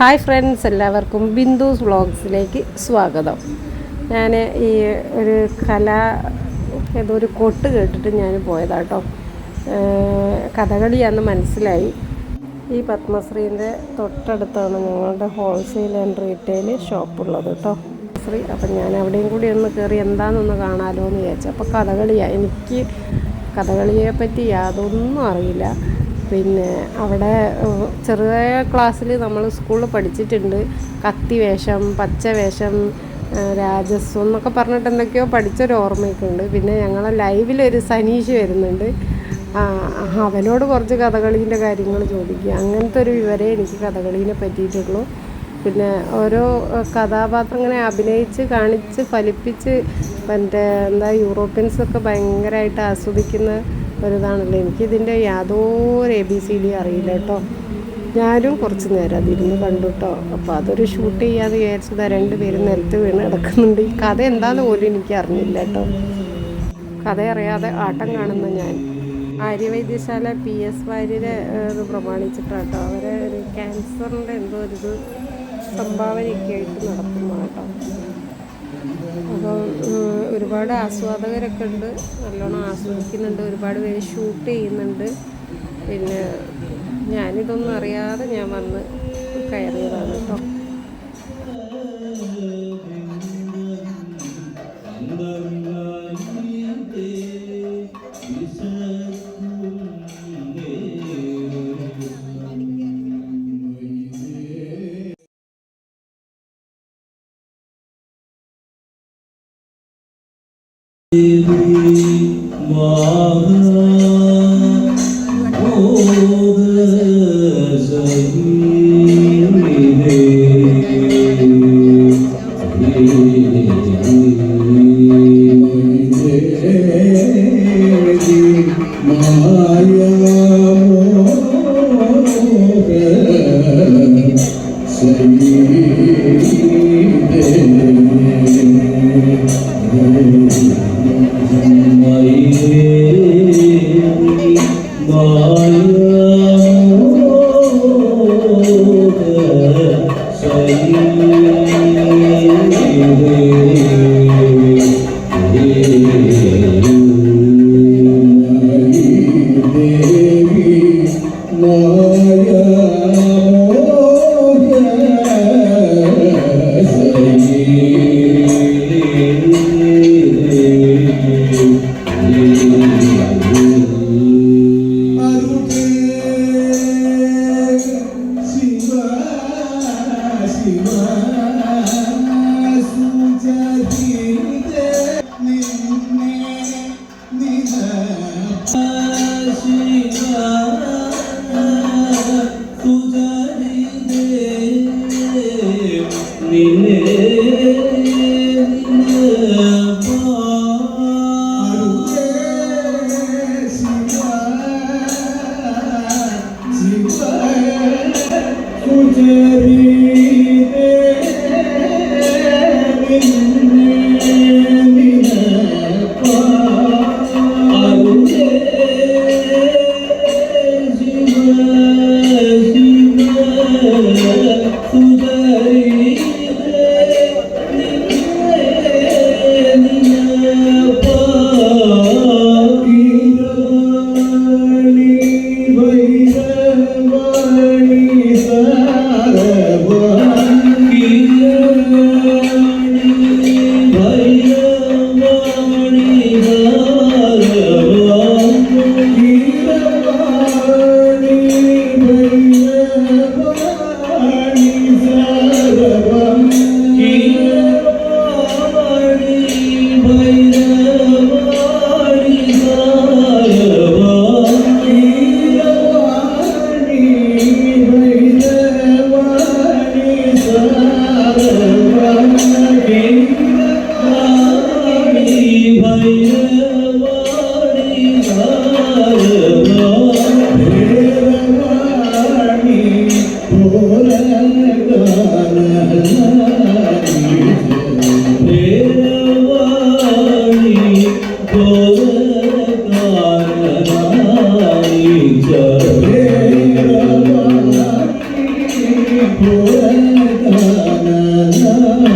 Hi friends എല്ലാവർക്കും ബിന്ദുസ് വ്ളോഗ്സിലേക്ക് സ്വാഗതം. ഞാൻ ഈ ഒരു കല ഏതോ ഒരു കൊട്ട് കേട്ടിട്ട് ഞാൻ പോയതാട്ടോ. കഥകളിയാന്ന് മനസ്സിലായി. ഈ പത്മശ്രീന്റെ തൊട്ടടുത്താണ് ഞങ്ങളുടെ ഹോൾസെയിൽ ആൻഡ് റീറ്റെയിൽ ഷോപ്പുള്ളത് കേട്ടോ. ശ്രീ അപ്പം ഞാൻ അവിടെയും കൂടി ഒന്ന് കയറി എന്താണെന്നൊന്ന് കാണാമല്ലോ എന്ന് വിചാരിച്ചു. അപ്പോൾ കഥകളിയാണ് എനിക്ക് കഥകളിയെ പറ്റി യാതൊന്നും അറിയില്ല. പിന്നെ അവിടെ ചെറുതായ ക്ലാസ്സിൽ നമ്മൾ സ്കൂളിൽ പഠിച്ചിട്ടുണ്ട്. കത്തി വേഷം പച്ച വേഷം രാജസ്വം എന്നൊക്കെ പറഞ്ഞിട്ട് എന്തൊക്കെയോ പഠിച്ചൊരു ഓർമ്മയൊക്കെ ഉണ്ട് പിന്നെ ഞങ്ങളെ ലൈവിലൊരു സനീഷ് വരുന്നുണ്ട്. അവനോട് കുറച്ച് കഥകളീന്റെ കാര്യങ്ങൾ ചോദിക്കുക. അങ്ങനത്തെ ഒരു വിവരമേ എനിക്ക് കഥകളീനെ പറ്റിയിട്ടുള്ളൂ. പിന്നെ ഓരോ കഥാപാത്രം ഇങ്ങനെ അഭിനയിച്ച് കാണിച്ച് ഫലിപ്പിച്ച് മറ്റേ എന്താ യൂറോപ്യൻസൊക്കെ ഭയങ്കരമായിട്ട് ആസ്വദിക്കുന്ന ഒരിതാണല്ലോ എനിക്കിതിന്റെ യാതൊരു എ ബി സി ഡി അറിയില്ല കേട്ടോ. ഞാനും കുറച്ച് നേരം അതിരുന്ന് കണ്ടു കേട്ടോ. അപ്പോൾ അതൊരു ഷൂട്ട് ചെയ്യാതെ വിചാരിച്ചതാ രണ്ടുപേരും നിലത്ത് വീണ് കിടക്കുന്നുണ്ട്. ഈ കഥ എന്താണെന്ന് പോലും എനിക്ക് അറിഞ്ഞില്ല കേട്ടോ. കഥ അറിയാതെ ആട്ടം കാണുന്ന ഞാൻ. ആര്യവൈദ്യശാല പി എസ് വാര്യരെ ഇത് ഇത് പ്രമാണിച്ചിട്ടാട്ടോ അവരെ ഒരു ക്യാൻസറിന്റെ എന്തോ ഒരു സംഭാവനയൊക്കെ ആയിട്ട് നടക്കുന്നു കേട്ടോ. അപ്പോൾ ഒരുപാട് ആസ്വാദകരൊക്കെ ഉണ്ട്. നല്ലോണം ആസ്വദിക്കുന്നുണ്ട്. ഒരുപാട് പേര് ഷൂട്ട് ചെയ്യുന്നുണ്ട്. പിന്നെ ഞാനിതൊന്നും അറിയാതെ ഞാൻ വന്ന് കയറിയതാണ് കേട്ടോ. Mahā, oh. Thank you. നിന്നെ रे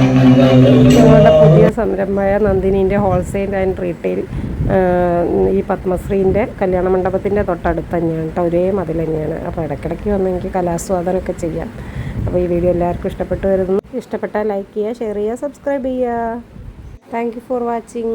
ഞങ്ങളുടെ പുതിയ സംരംഭമായ നന്ദിനീന്റെ ഹോൾസെയിൽ ആൻഡ് റീറ്റെയിൽ ഈ പത്മശ്രീന്റെ കല്യാണ മണ്ഡപത്തിന്റെ തൊട്ടടുത്ത് തന്നെയാണ് കേട്ടോ. ഒരേ മതിൽ തന്നെയാണ് അപ്പോൾ ഇടയ്ക്കിടയ്ക്ക് വന്ന് എനിക്ക് കലാസ്വാദനമൊക്കെ ചെയ്യാം. അപ്പോൾ ഈ വീഡിയോ എല്ലാവർക്കും ഇഷ്ടപ്പെട്ടു വരുന്നു ഇഷ്ടപ്പെട്ടാൽ ലൈക്ക് ചെയ്യുക ഷെയർ ചെയ്യുക സബ്സ്ക്രൈബ് ചെയ്യുക. Thank for watching